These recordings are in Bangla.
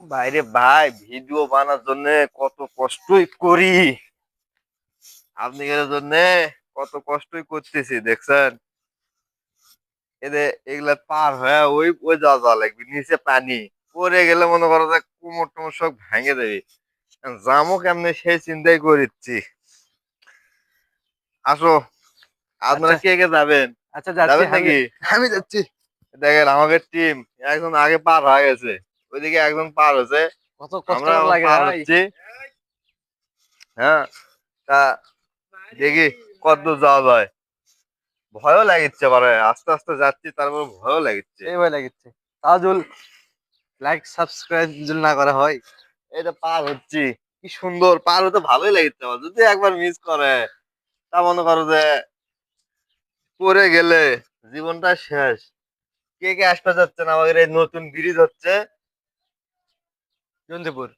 বাইরে ভাই ভিডিও বানার জন্য কত কষ্টই করি। আপনি জন্য কত কষ্টই করতেছি দেখছেন? এদের এগুলা পার হয়ে ওই ওই যাওয়া যাওয়া লাগবে নিচে পানি। পরে গেলে মনে করো যে কোমর টোমর সব ভেঙে দেবে। জামও কেমনে সেই চিন্তাই করিচ্ছি। আসো আপনারা আচ্ছা। কে কে যাবেন? আচ্ছা যাচ্ছি যাবেন নাকি? আমি। যাচ্ছি। দেখেন আমাদের টিম একজন আগে পার হয়ে গেছে। ওইদিকে একদম পার হয়েছে। কত কষ্ট লাগে। হ্যাঁ তা দেখি কত যাওয়া যায়। ভয়ও লাগিচ্ছে পারে আস্তে আস্তে যাচ্ছি তারপর ভয়ও লাগিচ্ছে। এই ভয় লাগছে তাও জল লাইক সাবস্ক্রাইব যদি না করা হয়। এটা পার হচ্ছি কি সুন্দর পার হতে ভালোই লাগিচ্ছে আমার। যদি একবার মিস করে তা মনে করো যে পরে গেলে জীবনটা শেষ। কে কে আসতে যাচ্ছেন আমাদের এই নতুন ব্রিজ হচ্ছে। জন্দিপুর।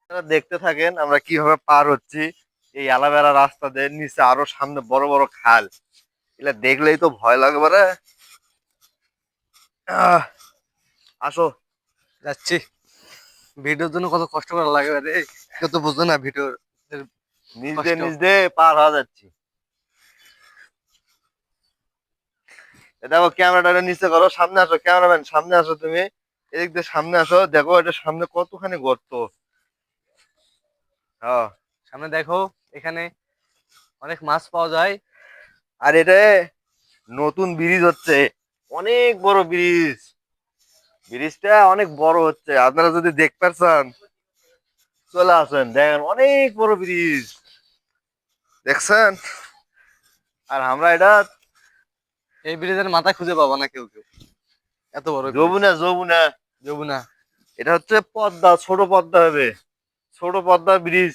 আপনারা দেখতে থাকেন আমরা কীভাবে পার হচ্ছি। এই আলাবেড়া রাস্তা দিয়ে নিচে আরও সামনে বড় বড় খাল। এগুলা দেখলেই তো ভয় লাগবে আহ, আসো। যাচ্ছি। ভিডিওর জন্য কত কষ্ট করা লাগে রে। কেউ তো বুঝতো না ভিডিওর নিজ। দিয়ে নিজ দিয়ে পার হওয়া যাচ্ছি। দেখো ক্যামেরাটা নিচে করো সামনে আসো ক্যামেরাম্যান সামনে আসো তুমি। এদিক দিয়ে সামনে আসো দেখো এটা সামনে কতখানি গর্ত। হ্যাঁ সামনে দেখো এখানে অনেক মাছ পাওয়া যায়। আর এটা নতুন ব্রিজ হচ্ছে অনেক বড় ব্রিজ। ব্রিজটা অনেক বড় হচ্ছে আপনারা যদি দেখতে চান চলে আসেন দেখেন অনেক বড় ব্রিজ। দেখছেন? আর আমরা এটা এই ব্রিজের মাথা খুঁজে পাবো না কেউ কেউ। এত বড় bridge। যমুনা। যমুনা। এটা হচ্ছে পদ্মা, ছোট পদ্মা হবে। ছোট পদ্মা ব্রিজ।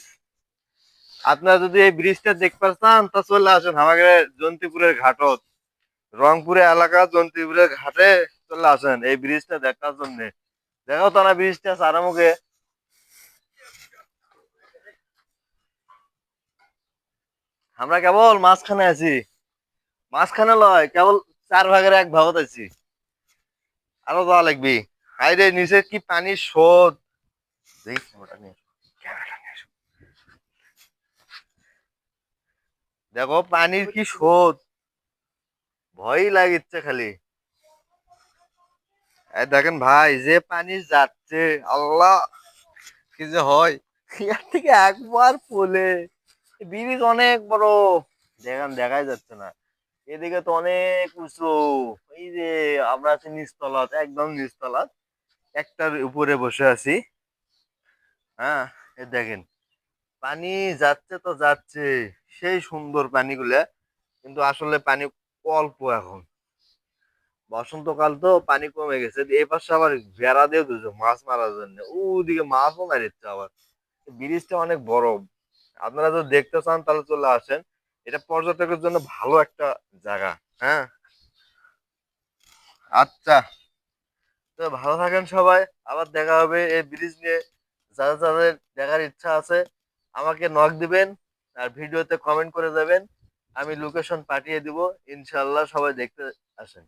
আপনারা যদি এই ব্রিজটা দেখতে চান, তা চলে আসেন আমাকে জন্তিপুরের ঘাটত। রংপুরে এলাকা, জন্তিপুরের ঘাটে চলে আসেন এই ব্রিজটা দেখার জন্য। দেখো তো না ব্রিজটা চারামুখে আমরা কেবল মাঝখানে আছি। মাঝখানে লয়, কেবল চার ভাগের এক ভাগত আছি। আরও যাওয়া লাগবে। হাইরে নিচে কি পানির স্রোত দেখি পানির কি শোধ? ভয় লাগিচ্ছে খালি। দেখেন ভাই, যে পানি যাচ্ছে, আল্লাহ, কি যে হয়। ইয়ার থেকে একবার পোলে ব্রিজ অনেক বড়। দেখেন, দেখাই যাচ্ছে না। এদিকে তো অনেক উঁচু। এই যে, আমরা আছি নিচতলাত একদম নিচতলাত একটার উপরে বসে আছি। হ্যাঁ এ দেখেন, পানি যাচ্ছে তো যাচ্ছে, সেই সুন্দর পানিগুলা, কিন্তু আসলে পানি অল্প এখন। বসন্তকাল তো পানি কমে গেছে, এই পাশে আবার বেড়া দিয়ে দিয়েছে মাছ মারার জন্য। ওদিকে মাছও মারিচ্ছে আবার। ব্রিজটা অনেক বড়। আপনারা যদি দেখতে চান, তাহলে চলে আসেন। এটা পর্যটকের জন্য ভালো একটা জায়গা হ্যাঁ। আচ্ছা। তো ভালো থাকেন সবাই, আবার দেখা হবে এই ব্রিজ নিয়ে। যাদের যাদের দেখার ইচ্ছা আছে, আমাকে নক দিবেন আর ভিডিওতে কমেন্ট করে দেবেন। আমি লোকেশন পাঠিয়ে দিব ইনশাল্লাহ সবাই দেখতে আসেন।